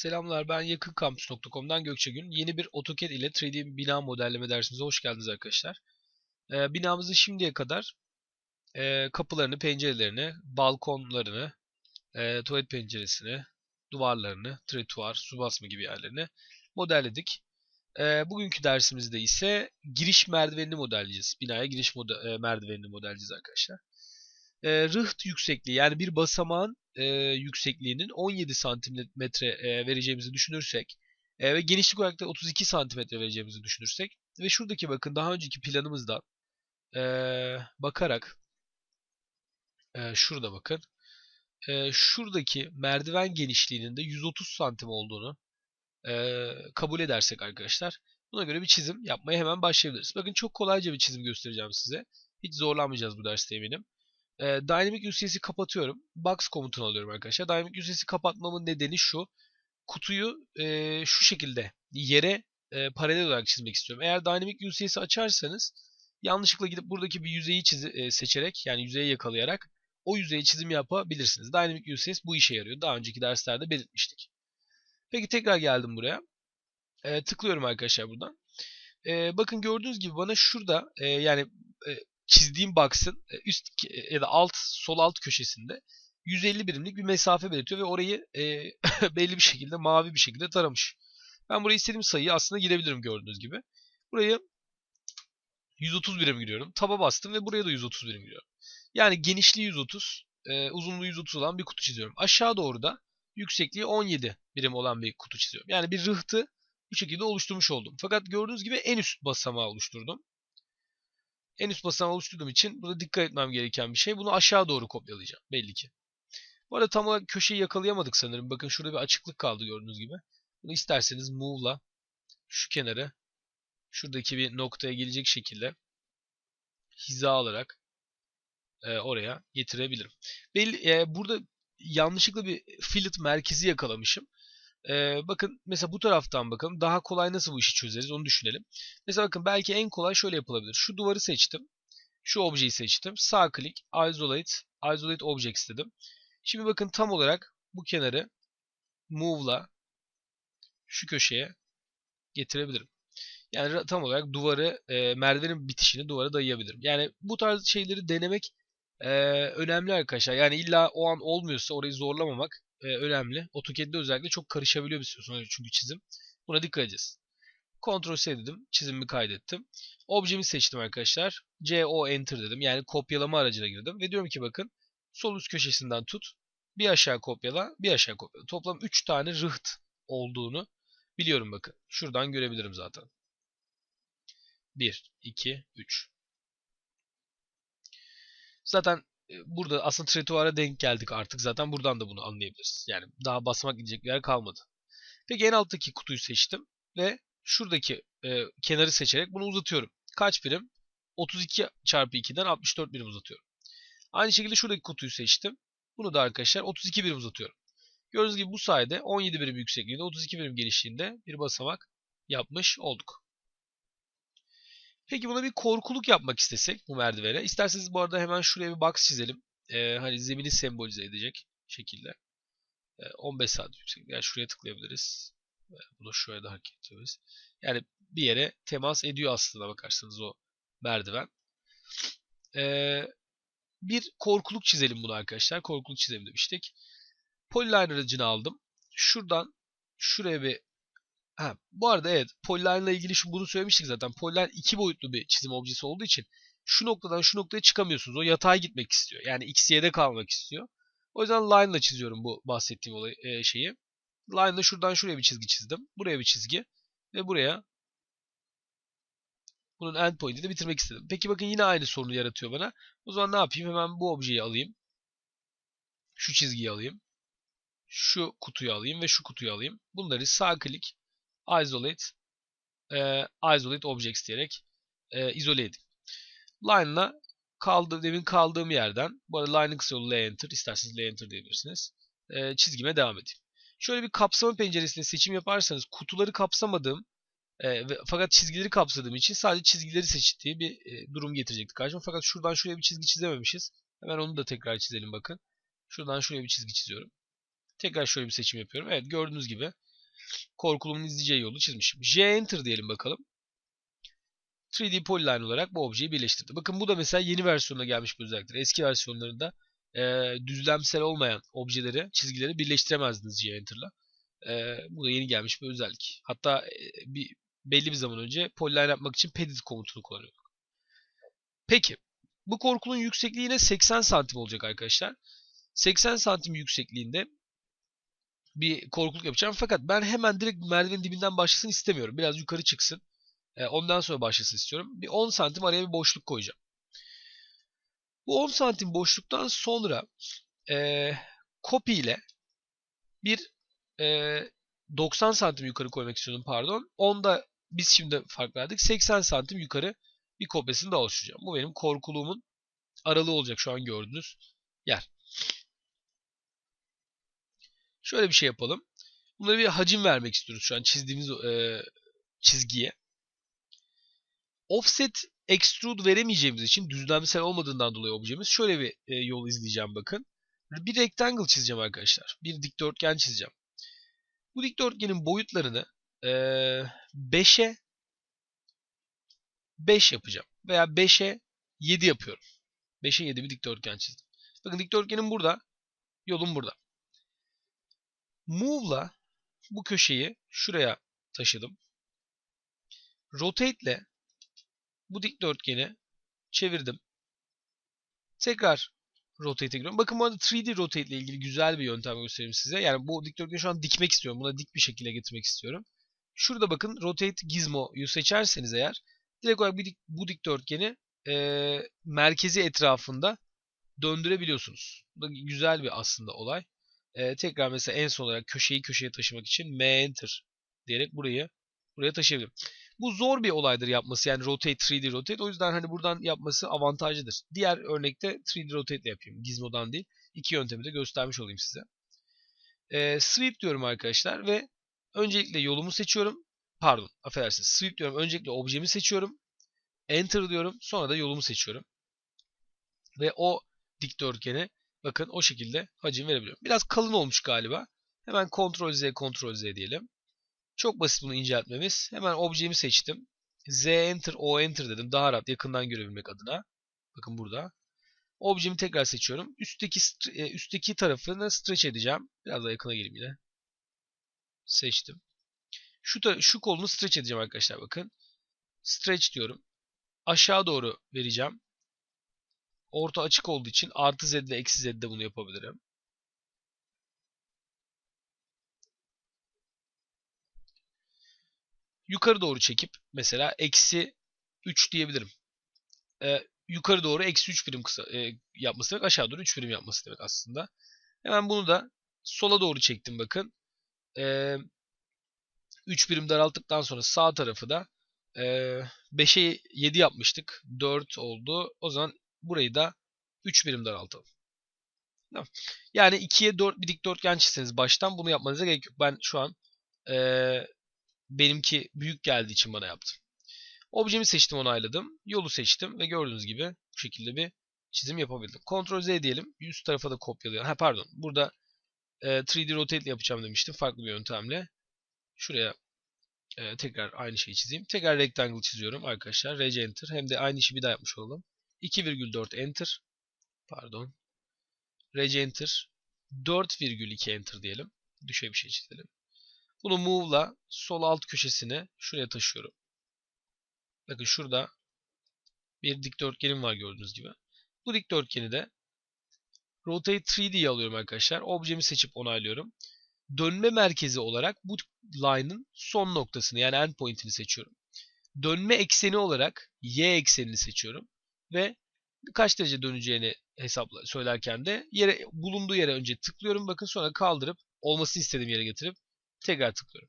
Selamlar ben yakınkampüs.com'dan Gökçe Gün. Yeni bir AutoCAD ile 3D bina modelleme dersimize hoş geldiniz arkadaşlar. Ee, binamızın şimdiye kadar e, kapılarını, pencerelerini, balkonlarını, e, tuvalet penceresini, duvarlarını, tretuar, su basma gibi yerlerini modelledik. E, bugünkü dersimizde ise giriş merdivenini modelleyeceğiz. Binaya giriş mode- e, merdivenini modelleyeceğiz arkadaşlar. E, rıht yüksekliği yani bir basamağın e, yüksekliğinin 17 santimetre e, vereceğimizi düşünürsek e, ve genişlik olarak da 32 santimetre vereceğimizi düşünürsek ve şuradaki bakın daha önceki planımızda e, bakarak e, şurada bakın e, şuradaki merdiven genişliğinin de 130 santim olduğunu e, kabul edersek arkadaşlar buna göre bir çizim yapmaya hemen başlayabiliriz. Bakın çok kolayca bir çizim göstereceğim size. Hiç zorlanmayacağız bu derste eminim. E, Dynamic UCS'i kapatıyorum. Box komutunu alıyorum arkadaşlar. Dynamic UCS'i kapatmamın nedeni şu. Kutuyu e, şu şekilde yere e, paralel olarak çizmek istiyorum. Eğer Dynamic UCS'i açarsanız yanlışlıkla gidip buradaki bir yüzeyi çizi, e, seçerek yani yüzeyi yakalayarak o yüzeye çizim yapabilirsiniz. Dynamic UCS bu işe yarıyor. Daha önceki derslerde belirtmiştik. Peki tekrar geldim buraya. E, tıklıyorum arkadaşlar buradan. E, bakın gördüğünüz gibi bana şurada e, yani e, çizdiğim box'ın e, üst ya da alt sol alt köşesinde 150 birimlik bir mesafe belirtiyor ve orayı e, belli bir şekilde mavi bir şekilde taramış. Ben buraya istediğim sayıyı aslında girebilirim gördüğünüz gibi. Burayı 130 birim giriyorum. Taba bastım ve buraya da 130 birim giriyorum. Yani genişliği 130, e, uzunluğu 130 olan bir kutu çiziyorum. Aşağı doğru da yüksekliği 17 birim olan bir kutu çiziyorum. Yani bir rıhtı bu şekilde oluşturmuş oldum. Fakat gördüğünüz gibi en üst basamağı oluşturdum. En üst basamağı oluşturduğum için burada dikkat etmem gereken bir şey. Bunu aşağı doğru kopyalayacağım belli ki. Bu arada tam olarak köşeyi yakalayamadık sanırım. Bakın şurada bir açıklık kaldı gördüğünüz gibi. Bunu isterseniz move'la şu kenarı şuradaki bir noktaya gelecek şekilde hiza alarak e, oraya getirebilirim. Belli, e, burada yanlışlıkla bir fillet merkezi yakalamışım. E, bakın mesela bu taraftan bakalım. Daha kolay nasıl bu işi çözeriz onu düşünelim. Mesela bakın belki en kolay şöyle yapılabilir. Şu duvarı seçtim. Şu objeyi seçtim. Sağ klik, isolate, isolate objects dedim. Şimdi bakın tam olarak bu kenarı move'la şu köşeye getirebilirim. Yani tam olarak duvarı, e, merdivenin bitişini duvara dayayabilirim. Yani bu tarz şeyleri denemek e, önemli arkadaşlar. Yani illa o an olmuyorsa orayı zorlamamak e, önemli. AutoCAD'de özellikle çok karışabiliyor bir süre sonra çünkü çizim. Buna dikkat edeceğiz. Ctrl C dedim. Çizimimi kaydettim. Objemi seçtim arkadaşlar. CO Enter dedim. Yani kopyalama aracına girdim. Ve diyorum ki bakın sol üst köşesinden tut. Bir aşağı kopyala, bir aşağı kopyala. Toplam 3 tane rıht olduğunu biliyorum bakın. Şuradan görebilirim zaten. 1, 2, 3. Zaten burada aslında tretuara denk geldik artık. Zaten buradan da bunu anlayabiliriz. Yani daha basmak gidecek bir yer kalmadı. Peki en alttaki kutuyu seçtim ve şuradaki e, kenarı seçerek bunu uzatıyorum. Kaç birim? 32 çarpı 2'den 64 birim uzatıyorum. Aynı şekilde şuradaki kutuyu seçtim. Bunu da arkadaşlar 32 birim uzatıyorum. Gördüğünüz gibi bu sayede 17 birim yüksekliğinde 32 birim genişliğinde bir basamak yapmış olduk. Peki buna bir korkuluk yapmak istesek bu merdivene. İsterseniz bu arada hemen şuraya bir box çizelim. Ee, hani zemini sembolize edecek şekilde. Ee, 15 saat yüksek. Yani şuraya tıklayabiliriz. Bunu şuraya da hareket edebiliriz. Yani bir yere temas ediyor aslında bakarsanız o merdiven. Ee, bir korkuluk çizelim bunu arkadaşlar. Korkuluk çizelim demiştik. Polyline aracını aldım. Şuradan şuraya bir Ha, bu arada evet Polyline ile ilgili şu bunu söylemiştik zaten. Polyline iki boyutlu bir çizim objesi olduğu için şu noktadan şu noktaya çıkamıyorsunuz. O yatay gitmek istiyor. Yani x y'de kalmak istiyor. O yüzden line ile çiziyorum bu bahsettiğim olay, e, şeyi. Line ile şuradan şuraya bir çizgi çizdim. Buraya bir çizgi ve buraya bunun endpoint'i de bitirmek istedim. Peki bakın yine aynı sorunu yaratıyor bana. O zaman ne yapayım? Hemen bu objeyi alayım. Şu çizgiyi alayım. Şu kutuyu alayım ve şu kutuyu alayım. Bunları sağ klik isolate e, isolate objects diyerek e, izole edeyim. Line'la kaldı, demin kaldığım yerden bu arada line'ın kısa yolu enter isterseniz enter diyebilirsiniz. E, çizgime devam edeyim. Şöyle bir kapsama penceresinde seçim yaparsanız kutuları kapsamadığım e, fakat çizgileri kapsadığım için sadece çizgileri seçtiği bir e, durum getirecekti karşıma. Fakat şuradan şuraya bir çizgi çizememişiz. Hemen onu da tekrar çizelim bakın. Şuradan şuraya bir çizgi çiziyorum. Tekrar şöyle bir seçim yapıyorum. Evet gördüğünüz gibi korkulumun izleyeceği yolu çizmişim. J enter diyelim bakalım. 3D polyline olarak bu objeyi birleştirdi. Bakın bu da mesela yeni versiyonda gelmiş bir özelliktir. Eski versiyonlarında e, düzlemsel olmayan objeleri, çizgileri birleştiremezdiniz J-Enter'la. E, bu da yeni gelmiş bir özellik. Hatta e, bir belli bir zaman önce polyline yapmak için pedit komutunu kullanıyorduk. Peki, bu korkulun yüksekliği yine 80 santim olacak arkadaşlar. 80 santim yüksekliğinde bir korkuluk yapacağım. Fakat ben hemen direkt merdivenin dibinden başlasın istemiyorum. Biraz yukarı çıksın. E, ondan sonra başlasın istiyorum. Bir 10 santim araya bir boşluk koyacağım. Bu 10 santim boşluktan sonra e, copy ile bir e, 90 santim yukarı koymak istiyordum pardon. Onda biz şimdi fark verdik. 80 santim yukarı bir kopyasını da oluşturacağım. Bu benim korkuluğumun aralığı olacak şu an gördüğünüz yer. Şöyle bir şey yapalım. Bunları bir hacim vermek istiyoruz şu an çizdiğimiz e, çizgiye. Offset extrude veremeyeceğimiz için düzlemsel olmadığından dolayı objemiz şöyle bir e, yol izleyeceğim bakın. Bir rectangle çizeceğim arkadaşlar. Bir dikdörtgen çizeceğim. Bu dikdörtgenin boyutlarını e, 5'e 5 yapacağım. Veya 5'e 7 yapıyorum. 5'e 7 bir dikdörtgen çizdim. Bakın dikdörtgenim burada. Yolum burada. Move'la bu köşeyi şuraya taşıdım. Rotate ile bu dikdörtgeni çevirdim. Tekrar rotate'e giriyorum. Bakın bu arada 3D rotate ile ilgili güzel bir yöntem göstereyim size. Yani bu dikdörtgeni şu an dikmek istiyorum. Buna dik bir şekilde getirmek istiyorum. Şurada bakın rotate gizmo'yu seçerseniz eğer direkt olarak bir, bu dikdörtgeni e, merkezi etrafında döndürebiliyorsunuz. Bu da güzel bir aslında olay. E, tekrar mesela en son olarak köşeyi köşeye taşımak için M enter diyerek burayı buraya taşıyabilirim. Bu zor bir olaydır yapması yani rotate 3D rotate. O yüzden hani buradan yapması avantajlıdır. Diğer örnekte 3D rotate ile yapayım. Gizmo'dan değil. İki yöntemi de göstermiş olayım size. Ee, sweep diyorum arkadaşlar ve öncelikle yolumu seçiyorum. Pardon affedersiniz. Sweep diyorum. Öncelikle objemi seçiyorum. Enter diyorum. Sonra da yolumu seçiyorum. Ve o dikdörtgene bakın o şekilde hacim verebiliyorum. Biraz kalın olmuş galiba. Hemen Ctrl Z Ctrl Z diyelim. Çok basit bunu inceltmemiz. Hemen objemi seçtim. Z enter, O enter dedim. Daha rahat yakından görebilmek adına. Bakın burada. Objemi tekrar seçiyorum. Üstteki e, üstteki tarafını stretch edeceğim. Biraz daha yakına geleyim yine. Seçtim. Şu şu kolunu stretch edeceğim arkadaşlar bakın. Stretch diyorum. Aşağı doğru vereceğim. Orta açık olduğu için artı Z ve eksi Z'de bunu yapabilirim. yukarı doğru çekip mesela eksi 3 diyebilirim. Ee, yukarı doğru eksi 3 birim kısa, e, yapması demek aşağı doğru 3 birim yapması demek aslında. Hemen bunu da sola doğru çektim bakın. Ee, 3 birim daralttıktan sonra sağ tarafı da e, 5'e 7 yapmıştık. 4 oldu. O zaman burayı da 3 birim daraltalım. Yani 2'ye 4 bir dikdörtgen çizseniz baştan bunu yapmanıza gerek yok. Ben şu an e, benimki büyük geldiği için bana yaptım. Objemi seçtim onayladım. Yolu seçtim ve gördüğünüz gibi bu şekilde bir çizim yapabildim. Ctrl Z diyelim. Üst tarafa da kopyalayalım. Ha pardon. Burada e, 3D rotate yapacağım demiştim. Farklı bir yöntemle. Şuraya e, tekrar aynı şeyi çizeyim. Tekrar rectangle çiziyorum arkadaşlar. Reg enter. Hem de aynı işi bir daha yapmış olalım. 2,4 enter. Pardon. Reg enter. 4,2 enter diyelim. Düşe bir şey çizelim. Bunu move'la sol alt köşesine şuraya taşıyorum. Bakın şurada bir dikdörtgenim var gördüğünüz gibi. Bu dikdörtgeni de Rotate 3D'ye alıyorum arkadaşlar. Objemi seçip onaylıyorum. Dönme merkezi olarak bu line'ın son noktasını yani endpoint'ini seçiyorum. Dönme ekseni olarak y eksenini seçiyorum. Ve kaç derece döneceğini hesapla söylerken de yere bulunduğu yere önce tıklıyorum. Bakın sonra kaldırıp olmasını istediğim yere getirip tekrar tıklıyorum.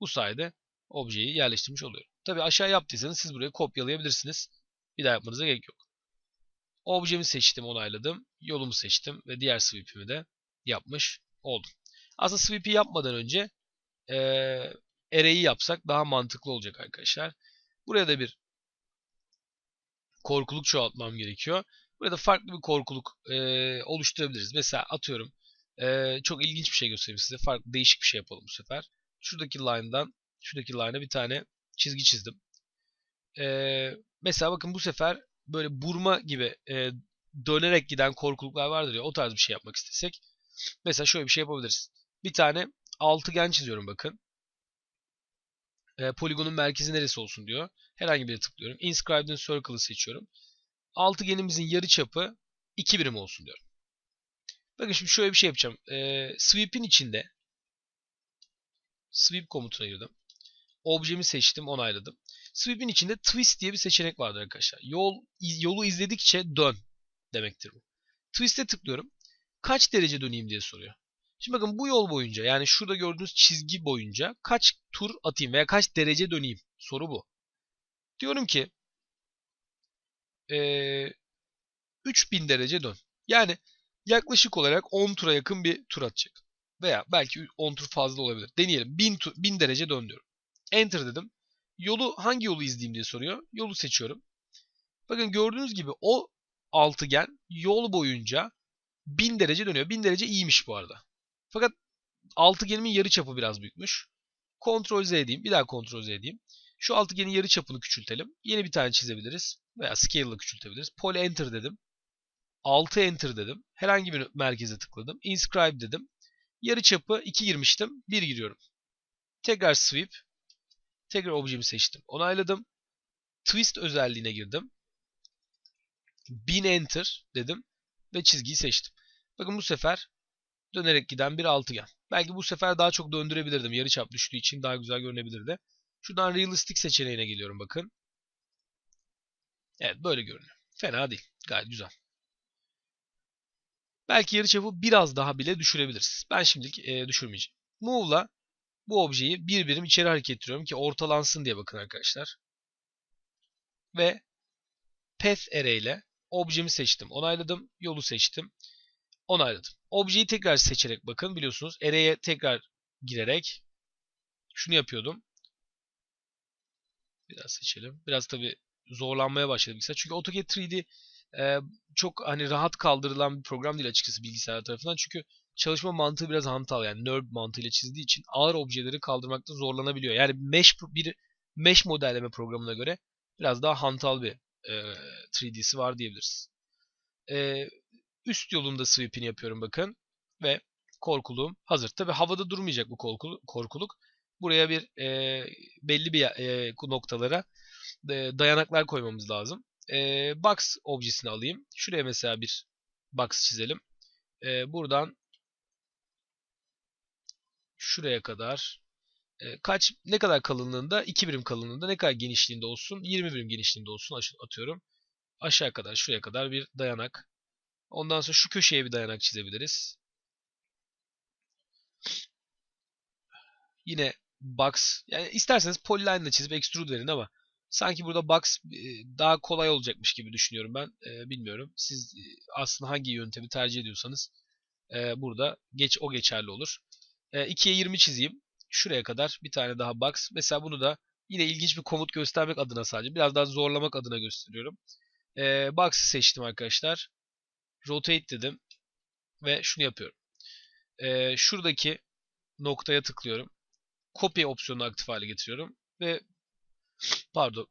Bu sayede objeyi yerleştirmiş oluyorum. Tabi aşağı yaptıysanız siz buraya kopyalayabilirsiniz. Bir daha yapmanıza gerek yok. Objemi seçtim, onayladım. Yolumu seçtim ve diğer sweep'imi de yapmış oldum. Aslında sweep'i yapmadan önce e, array'i yapsak daha mantıklı olacak arkadaşlar. Buraya da bir korkuluk çoğaltmam gerekiyor. Burada farklı bir korkuluk e, oluşturabiliriz. Mesela atıyorum ee, çok ilginç bir şey göstereyim size. Farklı değişik bir şey yapalım bu sefer. Şuradaki line'dan şuradaki line'a bir tane çizgi çizdim. Ee, mesela bakın bu sefer böyle burma gibi e, dönerek giden korkuluklar vardır ya o tarz bir şey yapmak istesek. Mesela şöyle bir şey yapabiliriz. Bir tane altıgen çiziyorum bakın. E, poligonun merkezi neresi olsun diyor. Herhangi birine tıklıyorum. Inscribed in Circle'ı seçiyorum. Altıgenimizin yarı çapı 2 birim olsun diyorum. Bakın şimdi şöyle bir şey yapacağım. E, sweep'in içinde sweep komutuna girdim. Objemi seçtim, onayladım. Sweep'in içinde twist diye bir seçenek vardır arkadaşlar. Yol yolu izledikçe dön demektir bu. Twist'e tıklıyorum. Kaç derece döneyim diye soruyor. Şimdi bakın bu yol boyunca yani şurada gördüğünüz çizgi boyunca kaç tur atayım veya kaç derece döneyim? Soru bu. Diyorum ki ee, 3000 derece dön. Yani yaklaşık olarak 10 tura yakın bir tur atacak. Veya belki 10 tur fazla olabilir. Deneyelim. 1000, tur, 1000 derece dön diyorum. Enter dedim. Yolu hangi yolu izleyeyim diye soruyor. Yolu seçiyorum. Bakın gördüğünüz gibi o altıgen yol boyunca 1000 derece dönüyor. 1000 derece iyiymiş bu arada. Fakat altıgenimin yarı çapı biraz büyükmüş. Ctrl Z edeyim. Bir daha Ctrl Z edeyim. Şu altıgenin yarı çapını küçültelim. Yeni bir tane çizebiliriz. Veya scale ile küçültebiliriz. Poly Enter dedim. 6 Enter dedim. Herhangi bir merkeze tıkladım. Inscribe dedim. Yarı çapı 2 girmiştim. 1 giriyorum. Tekrar sweep. Tekrar objemi seçtim. Onayladım. Twist özelliğine girdim. 1000 Enter dedim. Ve çizgiyi seçtim. Bakın bu sefer dönerek giden bir altıgen. Belki bu sefer daha çok döndürebilirdim. Yarı çap düştüğü için daha güzel görünebilirdi. Şuradan realistik seçeneğine geliyorum bakın. Evet böyle görünüyor. Fena değil. Gayet güzel. Belki yarıçapı biraz daha bile düşürebiliriz. Ben şimdilik e, düşürmeyeceğim. Move'la bu objeyi bir birim içeri hareket ettiriyorum ki ortalansın diye bakın arkadaşlar. Ve Path Array ile objemi seçtim. Onayladım. Yolu seçtim. Onayladım. Objeyi tekrar seçerek bakın biliyorsunuz. Array'e tekrar girerek şunu yapıyordum. Biraz seçelim. Biraz tabi zorlanmaya başladı bilgisayar. Çünkü AutoCAD 3D e, çok hani rahat kaldırılan bir program değil açıkçası bilgisayar tarafından. Çünkü çalışma mantığı biraz hantal yani nerd mantığıyla çizdiği için ağır objeleri kaldırmakta zorlanabiliyor. Yani mesh bir mesh modelleme programına göre biraz daha hantal bir e, 3D'si var diyebiliriz. E, üst yolunda sweep'ini yapıyorum bakın ve korkuluğum hazır. Tabi havada durmayacak bu korkuluk. Buraya bir e, belli bir e, noktalara e, dayanaklar koymamız lazım. E, box objesini alayım. Şuraya mesela bir box çizelim. E, buradan şuraya kadar e, kaç ne kadar kalınlığında 2 birim kalınlığında ne kadar genişliğinde olsun 20 birim genişliğinde olsun atıyorum. Aşağı kadar şuraya kadar bir dayanak. Ondan sonra şu köşeye bir dayanak çizebiliriz. Yine box yani isterseniz polyline ile çizip extrude verin ama sanki burada box daha kolay olacakmış gibi düşünüyorum ben. E, bilmiyorum. Siz aslında hangi yöntemi tercih ediyorsanız e, burada geç o geçerli olur. E, 2'ye 20 çizeyim. Şuraya kadar bir tane daha box. Mesela bunu da yine ilginç bir komut göstermek adına sadece. Biraz daha zorlamak adına gösteriyorum. E, box'ı seçtim arkadaşlar. Rotate dedim. Ve şunu yapıyorum. E, şuradaki noktaya tıklıyorum. Copy opsiyonunu aktif hale getiriyorum. Ve pardon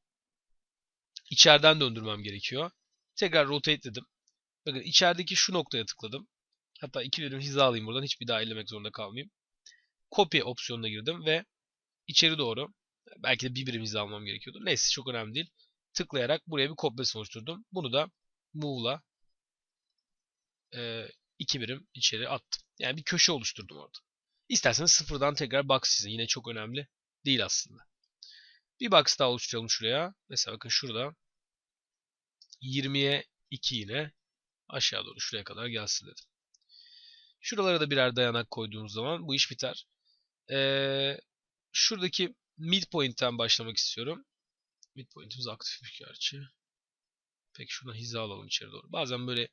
içeriden döndürmem gerekiyor. Tekrar rotate dedim. Bakın içerideki şu noktaya tıkladım. Hatta iki birim hizalayayım buradan. Hiçbir daha ellemek zorunda kalmayayım. Copy opsiyonuna girdim ve içeri doğru belki de bir birim hiza almam gerekiyordu. Neyse çok önemli değil. Tıklayarak buraya bir kopyasını oluşturdum. Bunu da move'la e, iki birim içeri attım. Yani bir köşe oluşturdum orada. İsterseniz sıfırdan tekrar box çizin. Yine çok önemli değil aslında. Bir box daha oluşturalım şuraya. Mesela bakın şurada 20'ye 2 yine aşağı doğru şuraya kadar gelsin dedim. Şuralara da birer dayanak koyduğumuz zaman bu iş biter. Ee, şuradaki midpoint'ten başlamak istiyorum. Midpoint'imiz aktifmiş gerçi. Peki şuna hiza alalım içeri doğru. Bazen böyle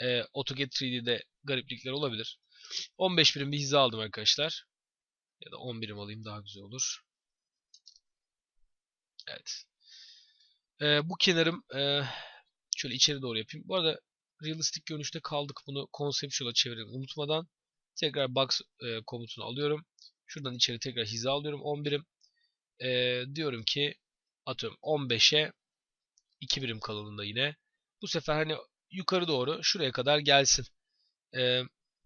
e, AutoCAD 3D'de gariplikler olabilir. 15 birim bir hiza aldım arkadaşlar. Ya da 10 birim alayım daha güzel olur. Evet. Ee, bu kenarım e, şöyle içeri doğru yapayım. Bu arada realistik görünüşte kaldık. Bunu conceptual'a çevirelim unutmadan. Tekrar box e, komutunu alıyorum. Şuradan içeri tekrar hiza alıyorum 10 birim. Ee, diyorum ki atıyorum 15'e 2 birim kalınlığında yine. Bu sefer hani yukarı doğru şuraya kadar gelsin. Ee,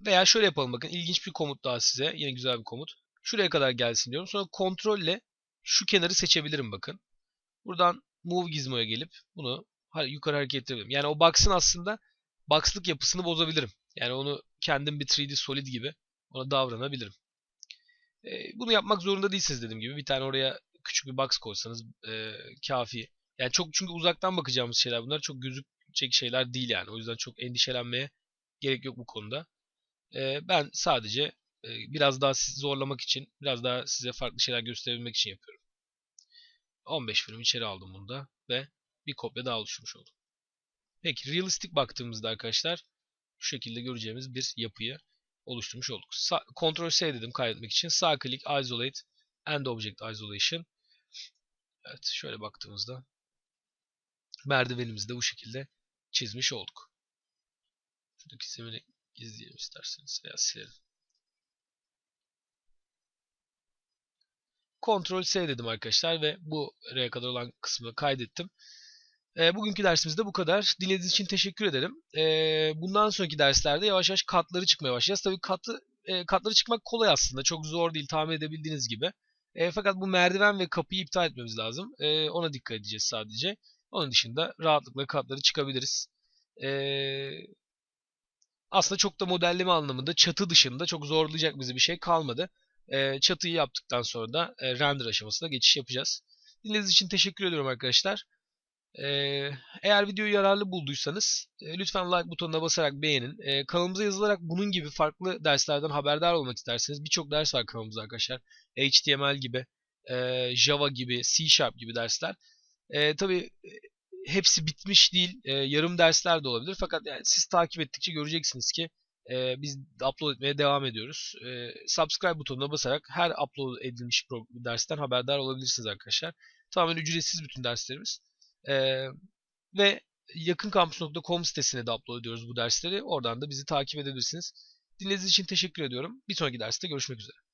veya şöyle yapalım bakın ilginç bir komut daha size. Yine güzel bir komut. Şuraya kadar gelsin diyorum. Sonra kontrolle şu kenarı seçebilirim bakın. Buradan move gizmo'ya gelip bunu yukarı hareket. Yani o box'ın aslında box'lık yapısını bozabilirim. Yani onu kendim bir 3D solid gibi ona davranabilirim. E, bunu yapmak zorunda değilsiniz dediğim gibi. Bir tane oraya küçük bir box koysanız e, kafi. Yani çok çünkü uzaktan bakacağımız şeyler bunlar. Çok gözükecek şeyler değil yani. O yüzden çok endişelenmeye gerek yok bu konuda. E, ben sadece e, biraz daha sizi zorlamak için, biraz daha size farklı şeyler gösterebilmek için yapıyorum. 15 film içeri aldım bunda ve bir kopya daha oluşmuş oldu. Peki realistik baktığımızda arkadaşlar şu şekilde göreceğimiz bir yapıyı oluşturmuş olduk. Sa Ctrl S dedim kaydetmek için. Sağ klik isolate end object isolation. Evet şöyle baktığımızda merdivenimizi de bu şekilde çizmiş olduk. Şuradaki zemini gizleyelim isterseniz veya silelim. Ctrl S dedim arkadaşlar ve bu buraya kadar olan kısmı kaydettim. E, bugünkü dersimizde bu kadar. Dinlediğiniz için teşekkür ederim. E, bundan sonraki derslerde yavaş yavaş katları çıkmaya başlayacağız. Tabii katı, e, katları çıkmak kolay aslında. Çok zor değil tahmin edebildiğiniz gibi. E, fakat bu merdiven ve kapıyı iptal etmemiz lazım. E, ona dikkat edeceğiz sadece. Onun dışında rahatlıkla katları çıkabiliriz. E, aslında çok da modelleme anlamında çatı dışında çok zorlayacak bizi bir şey kalmadı. E, çatıyı yaptıktan sonra da e, render aşamasına geçiş yapacağız. Dinlediğiniz için teşekkür ediyorum arkadaşlar. Ee, eğer videoyu yararlı bulduysanız e, lütfen like butonuna basarak beğenin. E, kanalımıza yazılarak bunun gibi farklı derslerden haberdar olmak isterseniz birçok ders var kanalımızda arkadaşlar. HTML gibi, e, Java gibi, C Sharp gibi dersler. E, tabii hepsi bitmiş değil. E, yarım dersler de olabilir. Fakat yani siz takip ettikçe göreceksiniz ki e, biz upload etmeye devam ediyoruz. E, subscribe butonuna basarak her upload edilmiş dersten haberdar olabilirsiniz arkadaşlar. Tamamen ücretsiz bütün derslerimiz. Ee, ve yakınkampüs.com sitesine de upload ediyoruz bu dersleri. Oradan da bizi takip edebilirsiniz. Dinlediğiniz için teşekkür ediyorum. Bir sonraki derste görüşmek üzere.